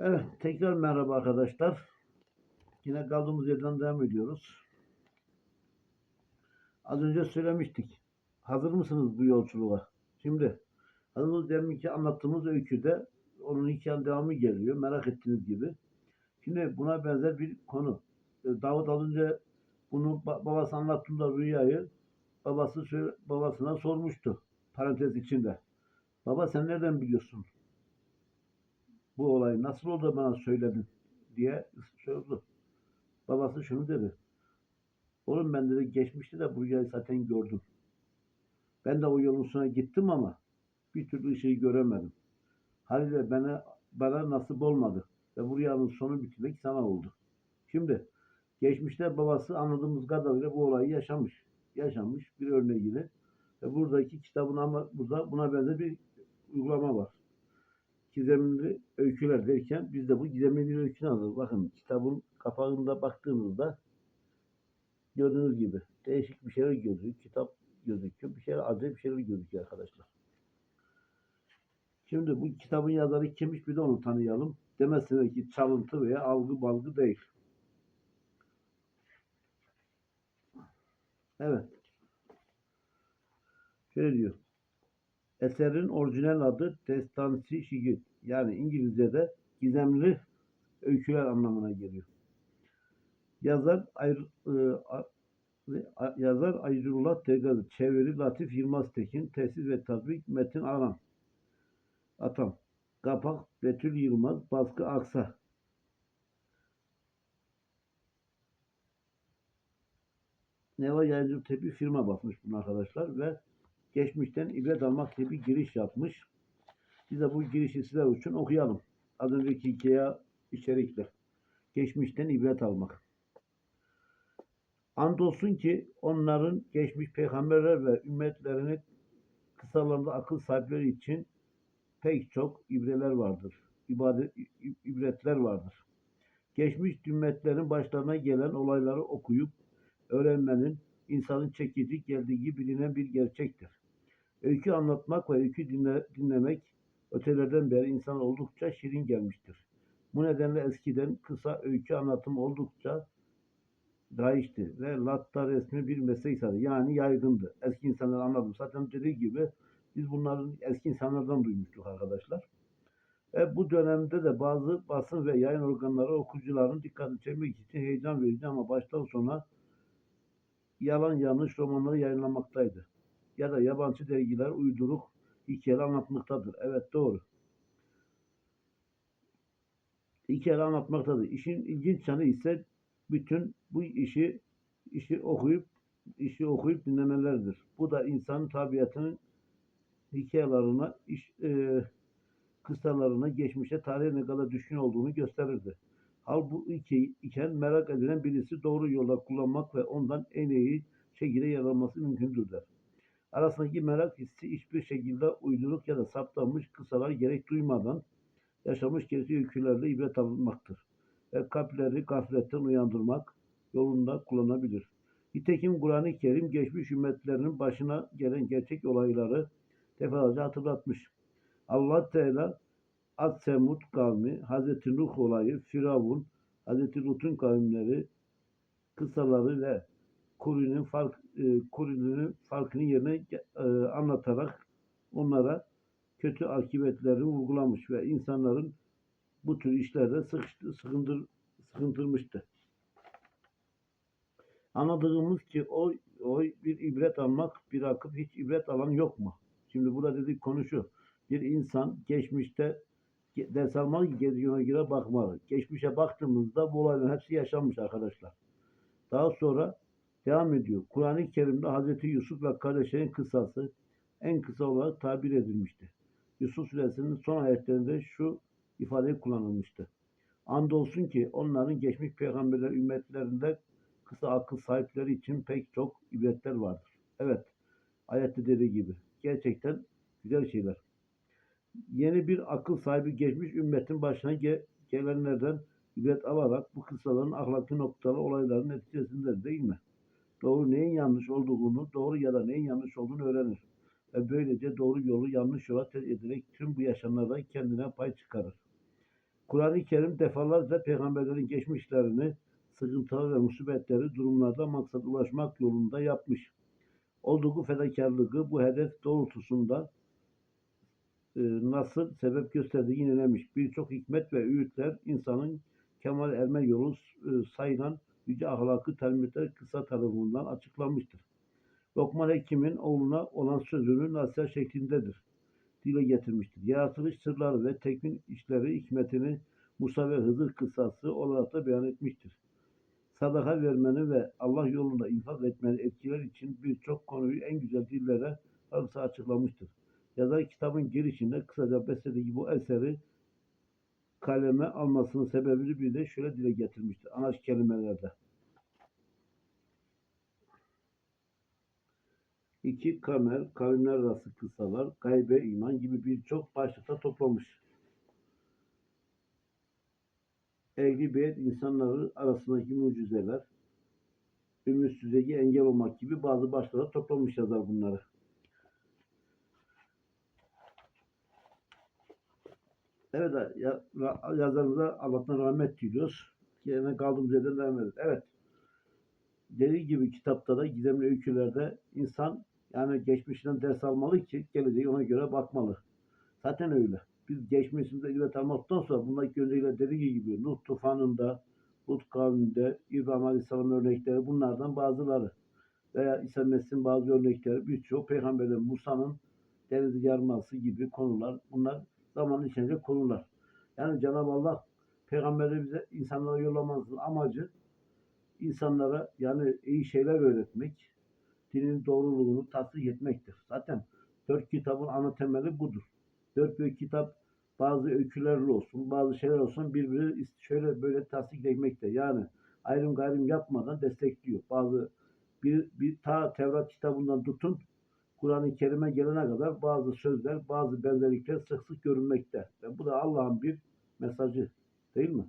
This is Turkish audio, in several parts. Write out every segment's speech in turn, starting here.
Evet, tekrar merhaba arkadaşlar. Yine kaldığımız yerden devam ediyoruz. Az önce söylemiştik. Hazır mısınız bu yolculuğa? Şimdi hazır deminki anlattığımız öyküde onun hikayenin devamı geliyor. Merak ettiğiniz gibi. Şimdi buna benzer bir konu. Ee, Davut az önce bunu ba- babası anlattığında rüyayı babası babasına sormuştu. Parantez içinde. Baba sen nereden biliyorsun? Bu olay nasıl oldu bana söyledin diye sordu. Babası şunu dedi. Oğlum ben dedi geçmişte de bu rüyayı zaten gördüm. Ben de o yolun sonuna gittim ama bir türlü ışığı göremedim. Haliyle bana, bana nasip olmadı. Ve bu rüyanın sonu bitirmek sana oldu. Şimdi geçmişte babası anladığımız kadarıyla bu olayı yaşamış. Yaşanmış bir örneğiyle. Ve buradaki kitabın ama burada buna benzer bir uygulama var gizemli öyküler derken biz de bu gizemli bir öykünü aldık. Bakın kitabın kapağında baktığımızda gördüğünüz gibi değişik bir şeyler gözüküyor. Kitap gözüküyor. Bir şeyler acayip bir şeyler gözüküyor arkadaşlar. Şimdi bu kitabın yazarı kimmiş bir de onu tanıyalım. Demesine ki çalıntı veya algı balgı değil. Evet. Şöyle diyor. Eserin orijinal adı Destansi Şigit. Yani İngilizce'de gizemli öyküler anlamına geliyor. Yazar Ayr, e, a- yazar Ayrullah Tegazi, çeviri Latif Yılmaz Tekin, tesis ve tatbik Metin Aran. Atam. Kapak Betül Yılmaz, baskı Aksa. Neva Yayıncılık diye bir firma basmış bunu arkadaşlar ve geçmişten ibret almak diye bir giriş yapmış. Biz de bu girişi sizler için okuyalım. Az önceki hikaye içerikle. Geçmişten ibret almak. Andolsun ki onların geçmiş peygamberler ve ümmetlerini kısalarında akıl sahipleri için pek çok ibreler vardır. İbadet, ibretler vardır. Geçmiş ümmetlerin başlarına gelen olayları okuyup öğrenmenin insanın çekici geldiği bilinen bir gerçektir. Öykü anlatmak ve öykü dinle, dinlemek ötelerden beri insan oldukça şirin gelmiştir. Bu nedenle eskiden kısa öykü anlatım oldukça raiçti ve latta resmi bir meslek sayılır. Yani yaygındı. Eski insanlar anladım. Zaten dediği gibi biz bunların eski insanlardan duymuştuk arkadaşlar. Ve bu dönemde de bazı basın ve yayın organları okuyucuların dikkatini çekmek için heyecan verici ama baştan sona yalan yanlış romanları yayınlamaktaydı. Ya da yabancı dergiler uyduruk hikayeler anlatmaktadır. Evet doğru. Hikayeler anlatmaktadır. İşin ilginç yanı ise bütün bu işi işi okuyup işi okuyup dinlemelerdir. Bu da insanın tabiatının hikayelerine, iş, e, kıssalarına, geçmişe, tarihe ne kadar düşkün olduğunu gösterirdi. Halbuki iken merak edilen birisi doğru yola kullanmak ve ondan en iyi şekilde yararlanması mümkündür der. Arasındaki merak hissi hiçbir şekilde uyduruk ya da saptanmış kısalar gerek duymadan yaşamış gerçek öykülerle ibret alınmaktır. Ve kalpleri gafletten uyandırmak yolunda kullanabilir. Nitekim Kur'an-ı Kerim geçmiş ümmetlerinin başına gelen gerçek olayları defalarca hatırlatmış. Allah Teala Ad Semud kavmi, Hazreti Nuh olayı, Firavun, Hazreti Lut'un kavimleri, kısaları ve Kuri'nin fark, e, Kuri'nin farkını yerine e, anlatarak onlara kötü akıbetlerini vurgulamış ve insanların bu tür işlerde sıkıştı, sıkındır, sıkıntırmıştı. Anladığımız ki o, o bir ibret almak, bir akıp hiç ibret alan yok mu? Şimdi burada dedik konu şu. Bir insan geçmişte ge- ders almalı ki göre bakmalı. Geçmişe baktığımızda bu olayların hepsi yaşanmış arkadaşlar. Daha sonra devam ediyor. Kur'an-ı Kerim'de Hazreti Yusuf ve kardeşlerin kıssası en kısa olarak tabir edilmişti. Yusuf suresinin son ayetlerinde şu ifade kullanılmıştı. Andolsun ki onların geçmiş peygamberler ümmetlerinde kısa akıl sahipleri için pek çok ibretler vardır. Evet, ayette dediği gibi. Gerçekten güzel şeyler. Yeni bir akıl sahibi geçmiş ümmetin başına ge- gelenlerden ibret alarak bu kıssaların ahlaki noktalı olayların neticesinde değil mi? Doğru neyin yanlış olduğunu, doğru ya da neyin yanlış olduğunu öğrenir. Ve böylece doğru yolu yanlış yola terk ederek tüm bu yaşamlardan kendine pay çıkarır. Kur'an-ı Kerim defalarca peygamberlerin geçmişlerini, sıkıntıları ve musibetleri durumlarda maksat ulaşmak yolunda yapmış. Olduğu fedakarlığı bu hedef doğrultusunda e, nasıl sebep gösterdiği yinelemiş. Birçok hikmet ve öğütler insanın kemal erme yolu e, sayılan yüce ahlakı terbiyeler kısa tarafından açıklanmıştır. Lokman Hekim'in oğluna olan sözünü nasihat şeklindedir. Dile getirmiştir. Yaratılış sırları ve tekvin işleri hikmetini Musa ve Hızır kıssası olarak da beyan etmiştir. Sadaka vermeni ve Allah yolunda infak etmeni etkiler için birçok konuyu en güzel dillere arası açıklamıştır. Yazar kitabın girişinde kısaca beslediği bu eseri kaleme almasının sebebini bir de şöyle dile getirmiştir. Anaç kelimelerde. İki kamer, kavimler arası kıssalar, gaybe iman gibi birçok başlıkta toplamış. Ehli beyt insanları arasındaki mucizeler, ümitsizliğe engel olmak gibi bazı başlıklara toplamış yazar bunları. Evet ya, yazarımıza Allah'tan rahmet diliyoruz. Yerine kaldığımız yerden devam ederiz. Evet. Dediği gibi kitapta da gizemli öykülerde insan yani geçmişinden ders almalı ki geleceği ona göre bakmalı. Zaten öyle. Biz geçmişimize ibret almaktan sonra bundaki örnekler dediği gibi Nuh tufanında, Hud kavminde, İbrahim Aleyhisselam örnekleri bunlardan bazıları. Veya İsa Mesih'in bazı örnekleri birçok peygamberlerin Musa'nın deniz yarması gibi konular bunlar zaman içinde konular. Yani Cenab-ı Allah peygamberi bize insanlara yollamasının amacı insanlara yani iyi şeyler öğretmek, dinin doğruluğunu tasdik etmektir. Zaten dört kitabın ana temeli budur. Dört büyük kitap bazı öykülerle olsun, bazı şeyler olsun birbiri şöyle böyle tasdik etmekte. Yani ayrım gayrım yapmadan destekliyor. Bazı bir, bir ta Tevrat kitabından tutun Kur'an-ı Kerim'e gelene kadar bazı sözler, bazı benzerlikler sık sık görünmekte. Ve bu da Allah'ın bir mesajı değil mi?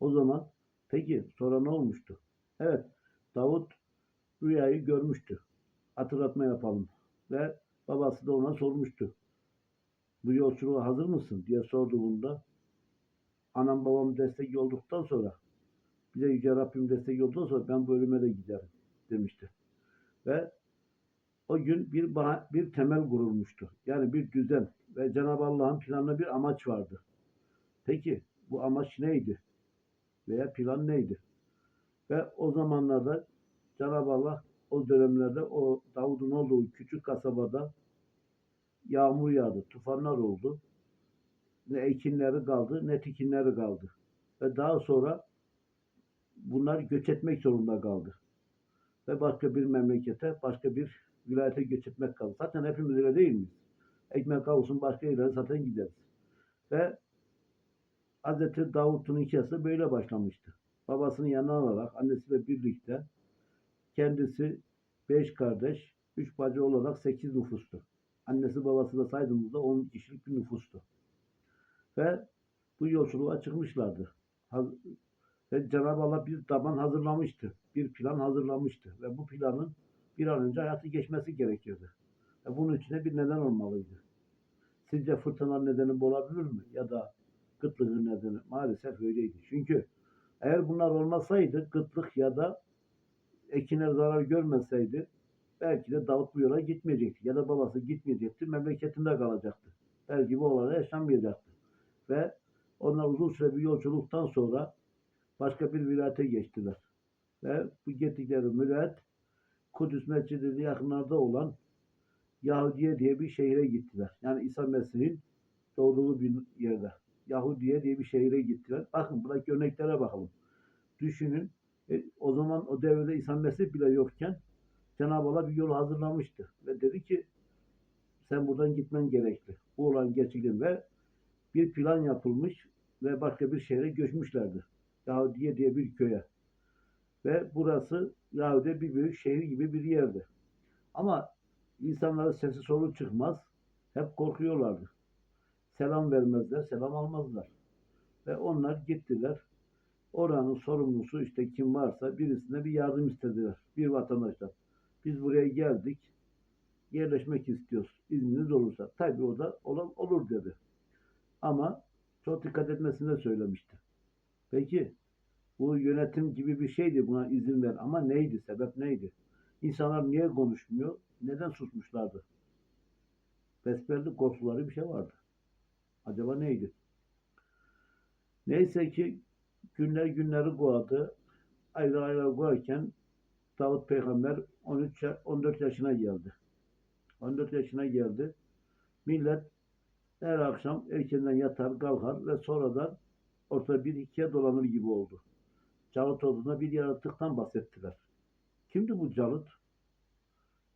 O zaman peki sonra ne olmuştu? Evet Davut rüyayı görmüştü. Hatırlatma yapalım. Ve babası da ona sormuştu. Bu yolculuğa hazır mısın diye sorduğunda anam babam destek olduktan sonra bize Yüce Rabbim destek olduktan sonra ben bu ölüme de giderim demişti. Ve o gün bir bir temel kurulmuştu. Yani bir düzen ve Cenab-ı Allah'ın planında bir amaç vardı. Peki bu amaç neydi? Veya plan neydi? Ve o zamanlarda Cenab-ı Allah o dönemlerde o Davud'un olduğu küçük kasabada yağmur yağdı, tufanlar oldu. Ne ekinleri kaldı, ne tikinleri kaldı. Ve daha sonra bunlar göç etmek zorunda kaldı. Ve başka bir memlekete, başka bir vilayete göç etmek kaldı. Zaten hepimiz öyle değil miyiz? Ekmek olsun başka yerlere zaten gideriz. Ve Hz. Davut'un hikayesi böyle başlamıştı. Babasını yanına alarak annesiyle birlikte kendisi beş kardeş, üç bacı olarak sekiz nüfustu. Annesi babası da saydığımızda on kişilik bir nüfustu. Ve bu yolculuğa çıkmışlardı. Haz- Ve Cenab-ı Allah bir taban hazırlamıştı. Bir plan hazırlamıştı. Ve bu planın bir an önce hayatı geçmesi gerekiyordu. Ve bunun içinde bir neden olmalıydı. Sizce fırtına nedeni bu olabilir mi? Ya da kıtlığın nedeni? Maalesef öyleydi. Çünkü eğer bunlar olmasaydı kıtlık ya da ekinler zarar görmeseydi belki de Davut bu yola gitmeyecekti. Ya da babası gitmeyecekti. Memleketinde kalacaktı. Belki bu olaylar yaşanmayacaktı. Ve onlar uzun süre bir yolculuktan sonra başka bir vilayete geçtiler. Ve bu gittikleri vilayet Kudüs Mescidi'nin yakınlarda olan Yahudiye diye bir şehire gittiler. Yani İsa Mesih'in doğduğu bir yerde. Yahudiye diye bir şehire gittiler. Bakın buradaki örneklere bakalım. Düşünün e, o zaman o devirde İsa Mesih bile yokken Cenab-ı Allah bir yol hazırlamıştı. Ve dedi ki sen buradan gitmen gerekli. Bu olan gerçekten ve bir plan yapılmış ve başka bir şehre göçmüşlerdi. Yahudiye diye bir köye. Ve burası Yahudi bir büyük şehir gibi bir yerdi. Ama insanların sesi solu çıkmaz. Hep korkuyorlardı. Selam vermezler, selam almazlar. Ve onlar gittiler. Oranın sorumlusu işte kim varsa birisine bir yardım istediler. Bir vatandaştan. Biz buraya geldik. Yerleşmek istiyoruz. İzniniz olursa. Tabii o da olur, olur dedi. Ama çok dikkat etmesini de söylemişti. Peki bu yönetim gibi bir şeydi buna izin ver ama neydi? Sebep neydi? İnsanlar niye konuşmuyor? Neden susmuşlardı? Besbelli korkuları bir şey vardı. Acaba neydi? Neyse ki günler günleri kovadı. Aylar aylar kovarken Davut Peygamber 13 ya- 14 yaşına geldi. 14 yaşına geldi. Millet her akşam erkenden yatar kalkar ve sonradan ortada bir hikaye dolanır gibi oldu. Calut olduğunda bir yaratıktan bahsettiler. Kimdi bu Calut?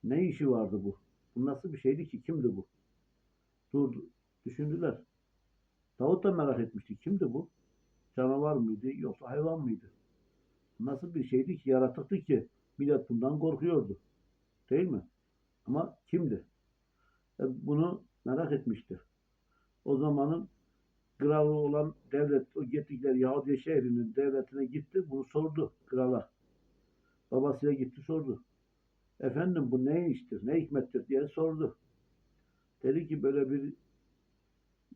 Ne işi vardı bu? Bu nasıl bir şeydi ki? Kimdi bu? Dur, düşündüler. Davut da merak etmişti. Kimdi bu? Canavar mıydı yoksa hayvan mıydı? Nasıl bir şeydi ki, yaratıktı ki millet bundan korkuyordu. Değil mi? Ama kimdi? E, bunu merak etmişti. O zamanın kralı olan devlet, o gittikleri Yahudi şehrinin devletine gitti, bunu sordu krala. Babasıyla gitti sordu. Efendim bu ne iştir, ne hikmettir diye sordu. Dedi ki böyle bir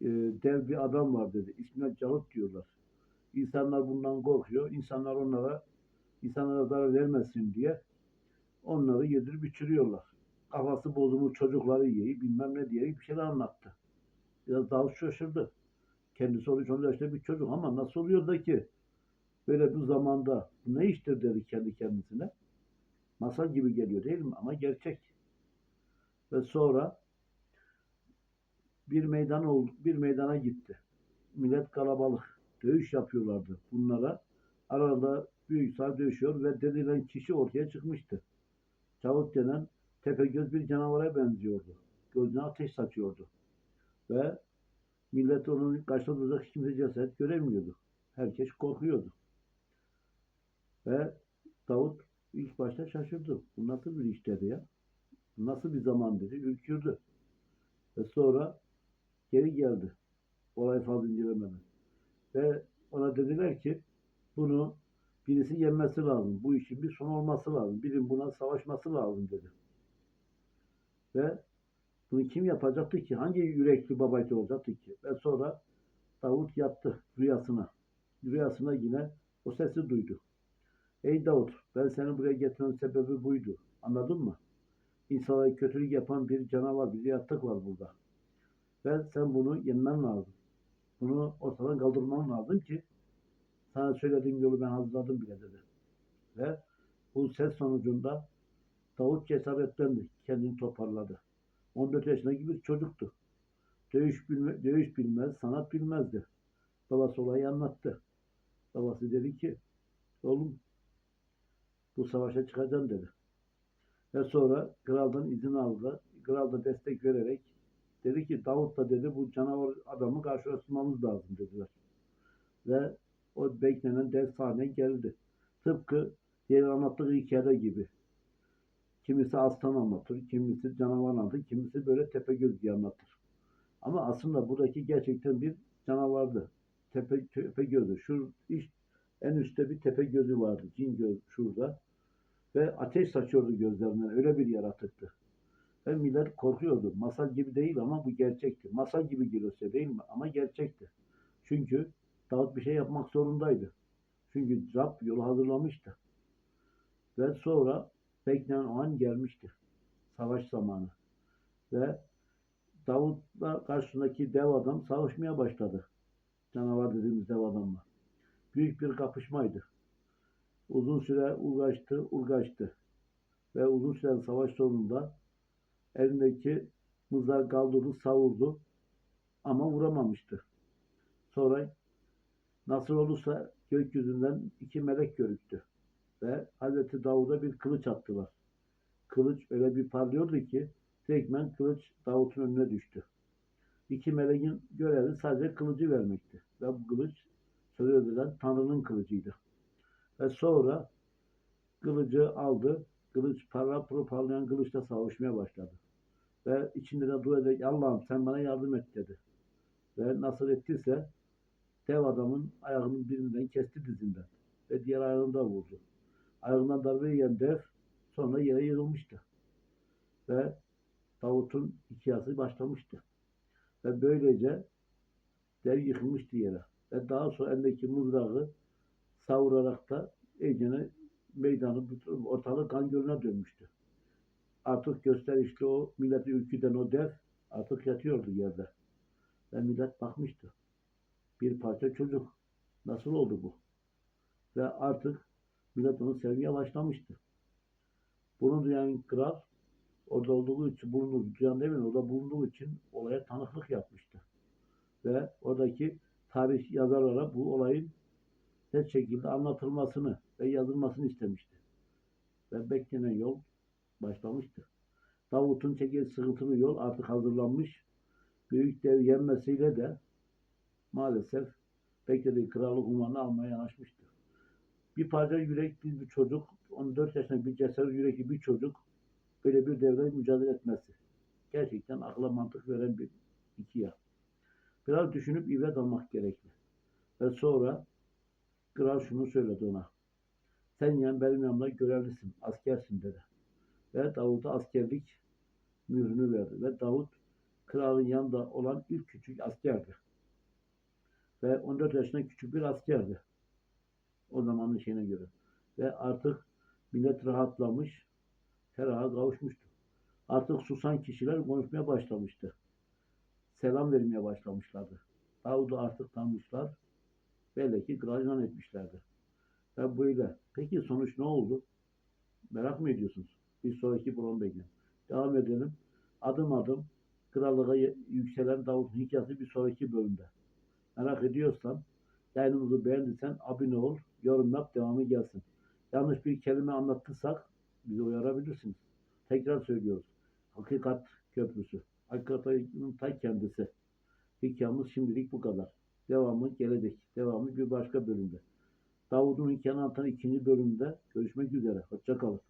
e, dev bir adam var dedi. İsmine Calut diyorlar. İnsanlar bundan korkuyor. İnsanlar onlara insanlara zarar vermesin diye onları yedirip içiriyorlar. Kafası bozulmuş çocukları yiyor, bilmem ne diye bir şeyler anlattı. Biraz daha şaşırdı. Kendisi 13-14 yaşında bir çocuk ama nasıl oluyor da ki böyle bir zamanda ne iştir dedi kendi kendisine. Masal gibi geliyor değil mi? Ama gerçek. Ve sonra bir meydan oldu, bir meydana gitti. Millet kalabalık. Dövüş yapıyorlardı bunlara. Arada büyük saat dövüşüyor ve dedilen kişi ortaya çıkmıştı. Çavut denen tepegöz bir canavara benziyordu. Gözüne ateş saçıyordu. Ve millet onun karşısında duracak hiç kimse cesaret göremiyordu. Herkes korkuyordu. Ve Davut ilk başta şaşırdı. Bu nasıl bir iş dedi ya? Nasıl bir zaman dedi. Ürkürdü. Ve sonra geri geldi. Olay fazla incelemeden. Ve ona dediler ki bunu birisi yenmesi lazım. Bu işin bir son olması lazım. Birinin buna savaşması lazım dedi. Ve bunu kim yapacaktı ki? Hangi yürekli babaydı olacaktı ki? Ve sonra Davut yattı rüyasına. Rüyasına yine o sesi duydu. Ey Davut ben seni buraya getirmemin sebebi buydu. Anladın mı? İnsanlara kötülük yapan bir canavar, bir yaratık var burada. Ve sen bunu yenmen lazım. Bunu ortadan kaldırman lazım ki sana söylediğim yolu ben hazırladım bile dedi. Ve bu ses sonucunda Davut cesaretlendi, kendini toparladı. 14 yaşındaki bir çocuktu. Dövüş, bilme, dövüş bilmez, sanat bilmezdi. Babası olayı anlattı. Babası dedi ki, oğlum bu savaşa çıkacağım dedi. Ve sonra kraldan izin aldı. Kral da destek vererek dedi ki Davut da dedi bu canavar adamı karşılaştırmamız lazım dediler. Ve o beklenen dev sahne geldi. Tıpkı diğer anlattığı hikayede gibi. Kimisi aslan anlatır, kimisi canavar anlatır, kimisi böyle tepegöz diye anlatır. Ama aslında buradaki gerçekten bir canavardı. Tepe, tepe gözü. Şu iş, en üstte bir tepe gözü vardı. Cin göz şurada. Ve ateş saçıyordu gözlerinden. Öyle bir yaratıktı. Ve millet korkuyordu. Masal gibi değil ama bu gerçekti. Masal gibi geliyor size değil mi? Ama gerçekti. Çünkü Davut bir şey yapmak zorundaydı. Çünkü Rab yolu hazırlamıştı. Ve sonra beklenen o an gelmişti. Savaş zamanı. Ve Davut'la karşısındaki dev adam savaşmaya başladı. Canavar dediğimiz dev adamla. Büyük bir kapışmaydı. Uzun süre uğraştı, uğraştı. Ve uzun süren savaş sonunda elindeki mızrağı kaldırdı, savurdu. Ama vuramamıştı. Sonra nasıl olursa gökyüzünden iki melek görüktü. Ve Hazreti Davud'a bir kılıç attılar. Kılıç öyle bir parlıyordu ki tekmen kılıç Davut'un önüne düştü. İki meleğin görevi sadece kılıcı vermekti. Ve bu kılıç söz Tanrı'nın kılıcıydı. Ve sonra kılıcı aldı. Kılıç parla pırıl parlayan kılıçla savaşmaya başladı. Ve içinde de dua ederek Allah'ım sen bana yardım et dedi. Ve nasıl ettiyse dev adamın ayağının birinden kesti dizinden. Ve diğer ayağını da vurdu. Ayağından darbe yiyen dev sonra yere yığılmıştı. Ve Davut'un hikayesi başlamıştı. Ve böylece der yıkılmıştı yere. Ve daha sonra elindeki mızrağı savurarak da iyicene meydanı, ortalık kan gölüne dönmüştü. Artık gösterişli o milleti ülküden o dev artık yatıyordu yerde. Ve millet bakmıştı. Bir parça çocuk. Nasıl oldu bu? Ve artık millet onu sevmeye başlamıştı. Bunu duyan kral orada olduğu için bulunduğu, duyan demeyin orada bulunduğu için olaya tanıklık yapmıştı. Ve oradaki tarih yazarlara bu olayın net şekilde anlatılmasını ve yazılmasını istemişti. Ve beklenen yol başlamıştı. Davut'un çekil sıkıntılı yol artık hazırlanmış. Büyük dev yenmesiyle de maalesef beklediği krallık unvanını almaya yanaşmıştı. Bir parça yürekli bir çocuk, 14 yaşındaki bir cesaret yürekli bir çocuk böyle bir devre mücadele etmesi. Gerçekten akla mantık veren bir hikaye. Biraz düşünüp ibret almak gerekli. Ve sonra kral şunu söyledi ona. Sen yani benim yanımda görevlisin, askersin dedi. Ve Davut'a askerlik mührünü verdi. Ve Davut kralın yanında olan ilk küçük askerdi. Ve 14 yaşında küçük bir askerdi. O zamanın şeyine göre. Ve artık millet rahatlamış, feraha kavuşmuştu. Artık susan kişiler konuşmaya başlamıştı. Selam vermeye başlamışlardı. Davud'u artık tanımışlar. Belli ki kral ilan etmişlerdi. Ve böyle. Peki sonuç ne oldu? Merak mı ediyorsunuz? Bir sonraki program bekleyin. Devam edelim. Adım adım krallığa yükselen Davut'un hikayesi bir sonraki bölümde. Merak ediyorsan, yayınımızı beğendiysen abone ol, yorum yap, devamı gelsin. Yanlış bir kelime anlattıysak bizi uyarabilirsiniz. Tekrar söylüyoruz. Hakikat köprüsü. Hakikatin ta kendisi. Hikayemiz şimdilik bu kadar. Devamı gelecek. Devamı bir başka bölümde. Davud'un hikayeni anlatan ikinci bölümde görüşmek üzere. Hoşçakalın.